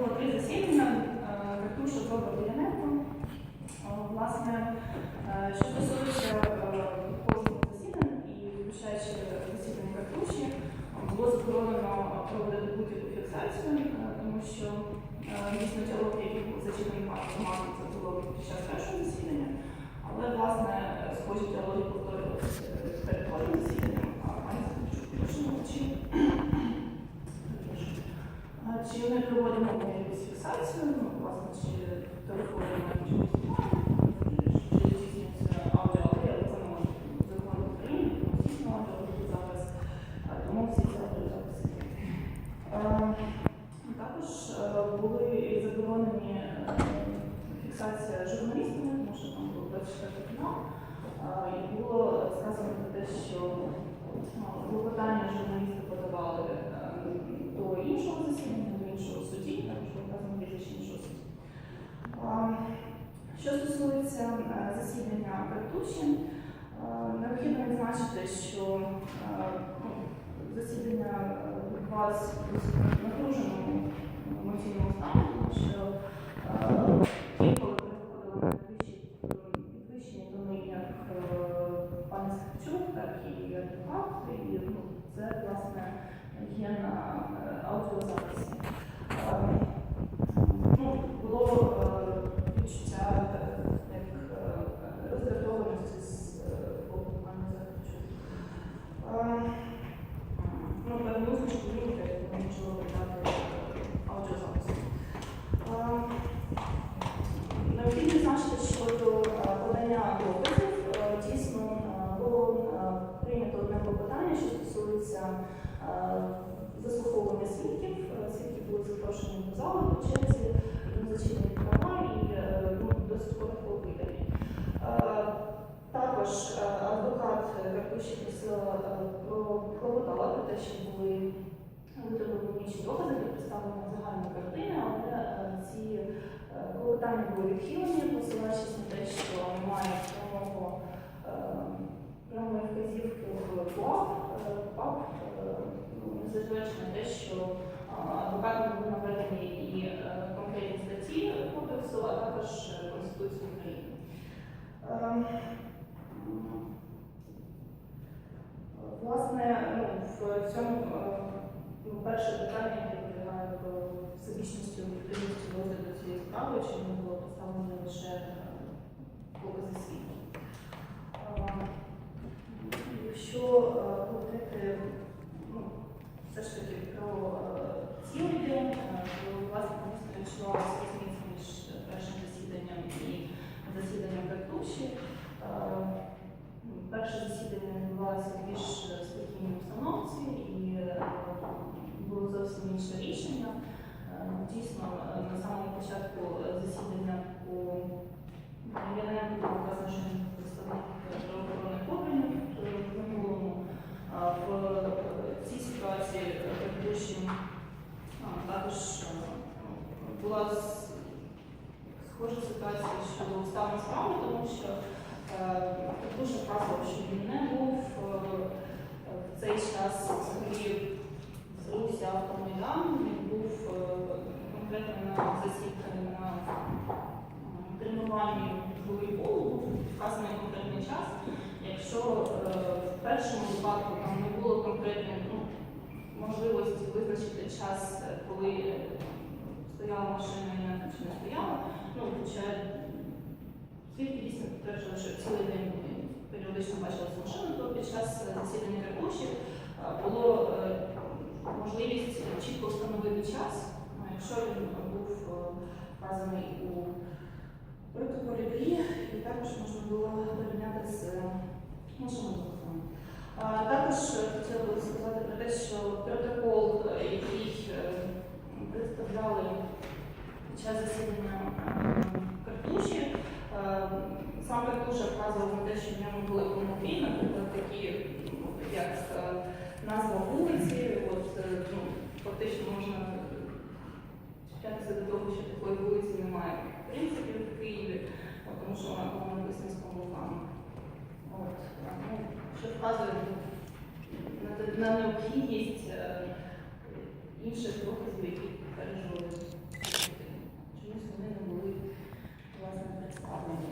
було три засідання, Картуша, Добра Біляненко. Власне, е, що стосується е, кожного засідання і включаючи засідання Картуші, було заборонено проводити будь-яку фіксацію, е, тому що е, дійсно діалог, який був зачитаний мати, це було під час першого засідання, але власне схожі діалоги повторювалися перед кожним засіданням, а пані Захарчук чи а Чи ми проводимо ми якусь ну, власне, чи чогось немає, чи здійснюється аудіо, але це не може бути закон тому зараз, тому всі ці аудіозаписи. Е, Також е, були і заборонені е, фіксація журналістами, тому що там було 24 канал, і було сказано про те, що е, клопотання журналісти подавали е, до іншого засідання, іншого судді, також вказано прізвище іншого судді. Що стосується е, засідання Картуші, е, необхідно відзначити, що е, ну, засідання вас напруженому емоційному стані, тому що е, інколи приходили на підвищені тони як е, пан Сахарчук, так і адвокат, і ну, це власне є на е, аудіозаписі. Е, Ну, було е, відчуття е, як е, роздратованості з е, боку пана Захарчук. Е, Ну, певну усмішку люди, тому нічого видати аудіозапису. Е, Необхідно відзначити, що до е, подання доказів е, дійсно е, було е, прийнято одне клопотання, що стосується е, заслуховування свідків. Е, Свідки були запрошені до залу по черзі, їм зачинені права і е, ну, досить коротко видані. Е, Також е, адвокат Карпуші просила е, про клопотала про те, що були витребувані інші докази для представлення загальної картини, але е, ці е, клопотання були відхилені, посилаючись на те, що немає прямого е, прямої вказівки в ПАП, ПАП, ну, незважаючи на те, що адвокатом були наведені і конкретні статті кодексу, а також Конституції України. Ем, м, Власне, ну, цьому е, ну, перше питання, яке полягає в всебічності об'єктивності розгляду цієї справи, чи не було поставлено лише е, покази свідків. Е, Якщо е, говорити ну, все ж таки про е, цілий день, е, то власне ми відчувалася різниця між першим засіданням і засіданням Картуші. Е, Перше засідання відбувалося в більш спокійній установці і е, було зовсім інше рішення. Е, Дійсно, е, на самому початку е, засідання по Яненку було вказано, що він представник правоохоронних органів е, в минулому. А В цій ситуації предыдущі також е, була с- схожа ситуація щодо стану справи, тому що е, дуже вказував, що він не був е, в цей час взагалі в Русі автомайдану, він був е, конкретно на засідці на е, тренуванні волейболу, був вказаний конкретний час. Якщо е, в першому випадку там не було конкретної ну, можливості визначити час, е, коли е, стояла машина і чи не стояла, ну, хоча свідки дійсно підтверджували, що цілий день періодично бачили цю машину, то під час е, засідання Карпуші е, було можливість чітко встановити час, якщо він був вказаний у протоколі і також можна було порівняти з іншими Також хотіла би сказати про те, що протокол, е, який е, представляли під час засідання е, Картуші, сам Картуша вказував на те, що в ньому були помилки, наприклад, такі, як назва вулиці, от, ну, фактично можна чіплятися до того, що такої вулиці немає в принципі в Києві, тому що вона була написана з помилками. От, ну, що вказує на необхідність е, інших доказів, які пережили. Чомусь вони не були власне представлені.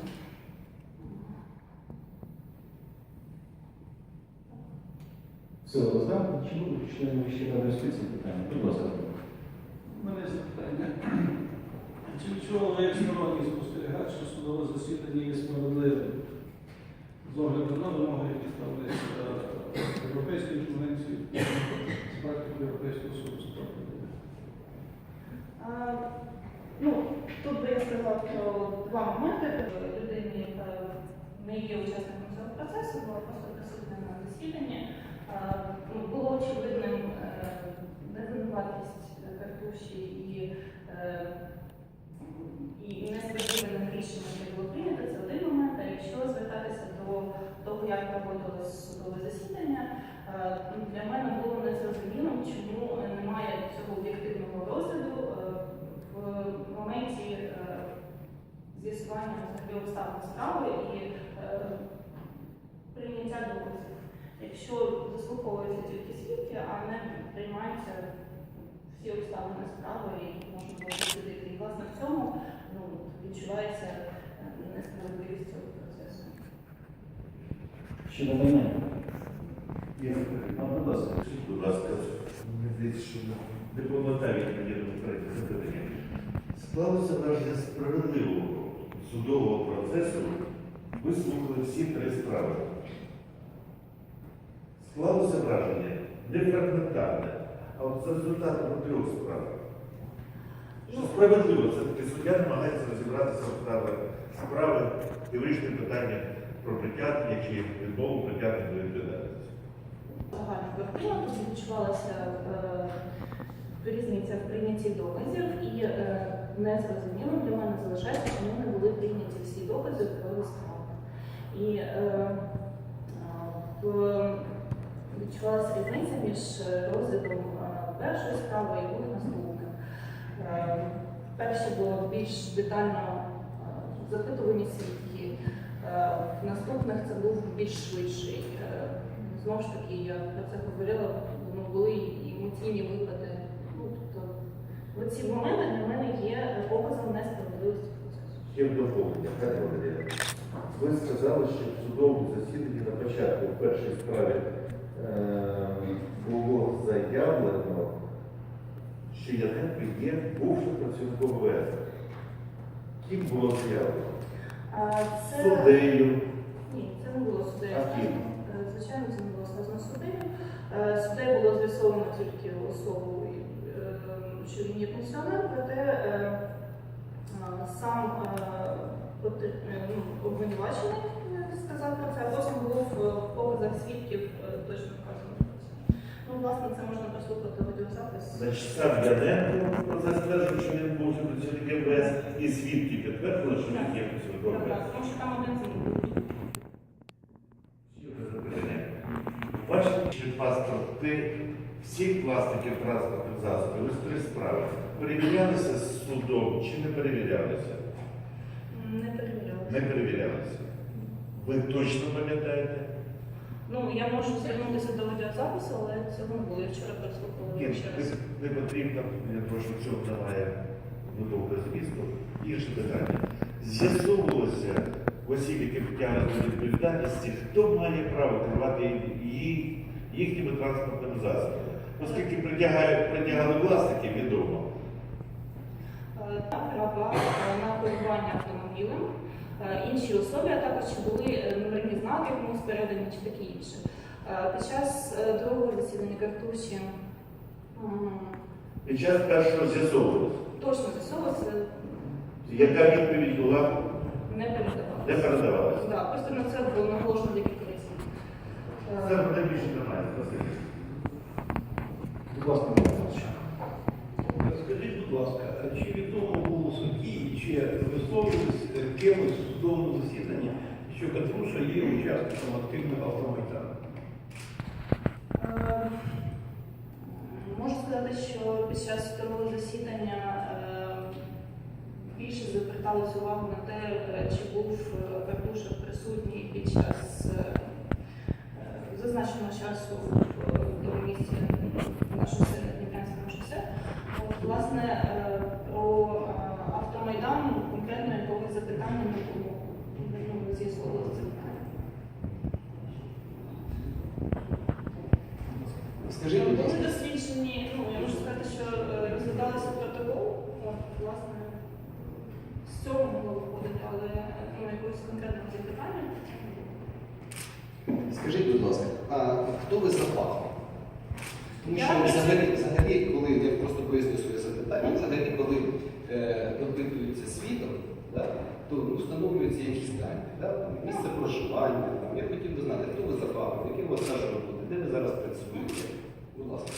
Все, розглянути, чому члени ще на юстиції питання? Будь ласка. У мене є запитання. Чи відчували як сторонній спостерігач, що судове засідання є справедливим? З огляду на вимоги, які ставилися Європейською конвенцією з практики Європейського суду Ну, тут би я сказала про два моменти. Людині, яка не є учасником цього процесу, була просто присутня на засіданні. Було очевидним е, невинуватість Картуші е, і несправедливим рішенням, яке було прийнято, це один момент. А якщо звертатися до того, як проводилось судове засідання, е, ну, для мене було незрозумілим, чому немає цього об'єктивного розгляду е, в моменті е, з'ясування взагалі обставин справи і е, прийняття доказів. Якщо заслуховуються тільки свідки, а не приймаються всі обставини справи, які можна було дослідити. І власне в цьому ну, відчувається е, несправедливість цього процесу. Ще? А, будь ласка. На попереднє. Склалося враження справедливого судового процесу. Ви слухали всі три справи. Склалося враження не фрагментарне, а от за результатами трьох справ. Що справедливо, це таки суддя намагається розібратися в справи справи і вирішити питання про притягнення чи відмову притягнення до відповідальності. Загальна картина тут відчувалася е, різниця в прийнятті доказів і е, незрозумілим для мене залишається, чому не були прийняті всі докази про справу. І е, е, відчувалася різниця між розглядом е, першої справи і двох наступних. Е, Перше було більш детально е, запитувані свідки, е, в наступних це був більш швидший. Знову ж таки, я про це говорила, ну, були і емоційні випади. Ну, тобто, оці моменти для мене є показом несправедливості процесу. Ще в доповнення, пане Володимире. Ви сказали, що в судовому засіданні на початку в першій справі е, було заявлено, що Яненко є бувшим працівником ВС. Ким було заявлено? Це Суддею. ні, це не було суддею. Звичайно, це не було сказано суддею. Суддею було з'ясовано тільки особу, е, що він є пенсіонер, проте е, сам е, е, ну, обвинувачений сказав про це, а потім був в показах свідків точно вказано. Ну, власне, це можна прослухати аудіозапис. Значить, сам Яненко про це стверджував, що він бувшим працівником ВС, і свідки підтвердили, що він є працівником Так, Тому що там один з них. Ще одне запитання. Бачите паспорти всіх власників транспортних засобів, ось три справи. Перевірялися з судом чи не перевірялися? Не перевіряли. Не перевірялися. Ви точно пам'ятаєте? Ну, я можу звернутися до аудіозапису, але цього не було. Я вчора Ні, прослухала ще раз. не, потрібно, я прошу цього немає глибокого змісту. Інше питання. З'ясовувалося осіб, які притягнуті до відповідальності, хто має право керувати її, їхніми транспортними засобами. Оскільки притягають, притягали власники, відомо. Е, права е, на керування автомобілем, е, інші особи, а також були е, номерні знаки комусь передані чи таке інше. Е, Під час е, другого засідання картуші Під час першого з'ясовувалося. точно з'ясовувалося, Яка відповідь була, не передавалося. не передавалася. Да, просто на це було наголошено. Це буде більше до мене. Будь ласка, Скажіть, будь ласка, чи відомо було судді, чи висловлювалися кимось в судовому засіданні, що Катруша є учасником активного автомайдану? Е, Можу сказати, що під час второго засідання е, більше зверталось увагу на те, е, чи був е, Картуша присутній під час е, е, зазначеного часу в тому місці на шосе, власне, е, про е, автомайдан конкретно якогось запитання не було. Ну, з'ясовували це питання. Скажіть, будь ласка. Були досліджені, ну я можу сказати, що е, розглядалися протокол, власне, з цього могло виходити, але ну, якогось конкретного запитання. Скажіть, будь ласка, а хто ви за фахом? Тому Я що взагалі, взагалі, коли я просто поясню своє запитання, взагалі, коли е, опитується свідок, да, то встановлюються якісь дані, да, місце проживання. Там. Я хотів би знати, хто ви за фахом, який у вас стаж роботи, де ви зараз працюєте? Будь ласка.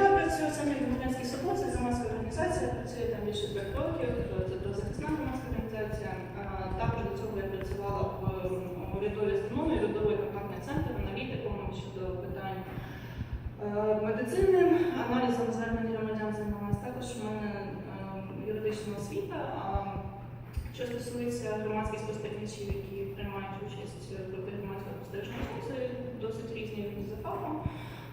Я працюю в центрі громадянській свободи, це громадська організація, працюю там більше трьох років, це правозахисна громадська організація. Також до цього я працювала в м, урядовій установі, урядовий контактний центр, аналітиком щодо питань е, медицини, аналізом звернень громадян займалась. Також у мене е, юридична освіта. Що стосується громадських спостерігачів, які приймають участь групі громадського спостереження, це досить різні рівні за фахом.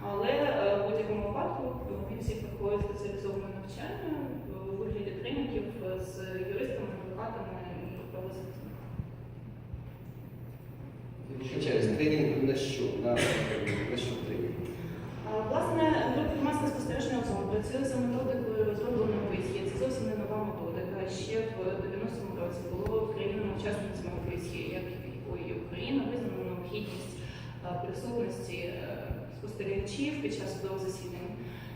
Але е, в будь-якому випадку вони всі проходять спеціалізоване навчання в вигляді тренінгів з юристами, адвокатами і правозахисниками. Вибачаюсь, тренінг на що? На, на що тренінг? Власне, група громадське спостереження ОЗОН працює за методикою розробленою в ОСЄ. Це зовсім не нова методика. Ще в 90-му році було країнами учасницями ОСЄ, як і Україна, визнана необхідність присутності е, спостерігачів під час судового засідання.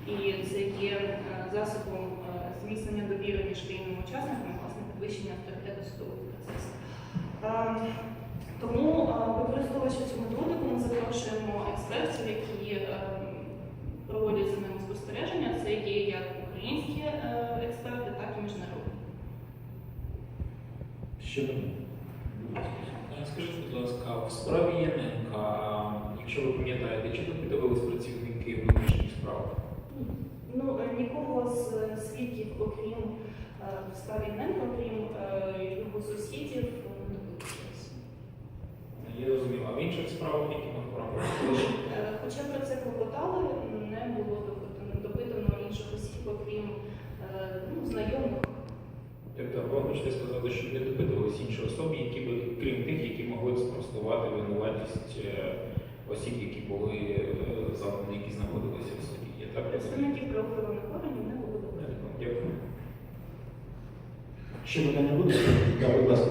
І це є е, засобом е, зміцнення довіри між країнами-учасниками, власне, підвищення авторитету судового процесу. Ем, Тому, е, використовуючи цю методику, ми запрошуємо експертів, які ем, проводять за ними спостереження. Це є як українські е, експерти, так і міжнародні. Ще до мене. Е, Скажіть, будь ласка, в справі Яненка, якщо ви пам'ятаєте, чи допитувались працівники внутрішніх справ? Ну, е, нікого з е, свідків, окрім е, в справі Ненка, окрім е, його сусідів, не допитувалися. Я розумів, а в інших справах, які ми проводили? Е, Хоча про це клопотали, не було допитано, допитано інших осіб, окрім е, ну, знайомих. Тобто ви хочете сказати, що не допитувались інші особи, які би, крім тих, які могли б спростувати винуватість е, осіб, які були е, завдані, які знаходилися в суді. Я так розумію? Представників правоохоронних органів не було. Дякую. Ще питання буде? Так, будь ласка.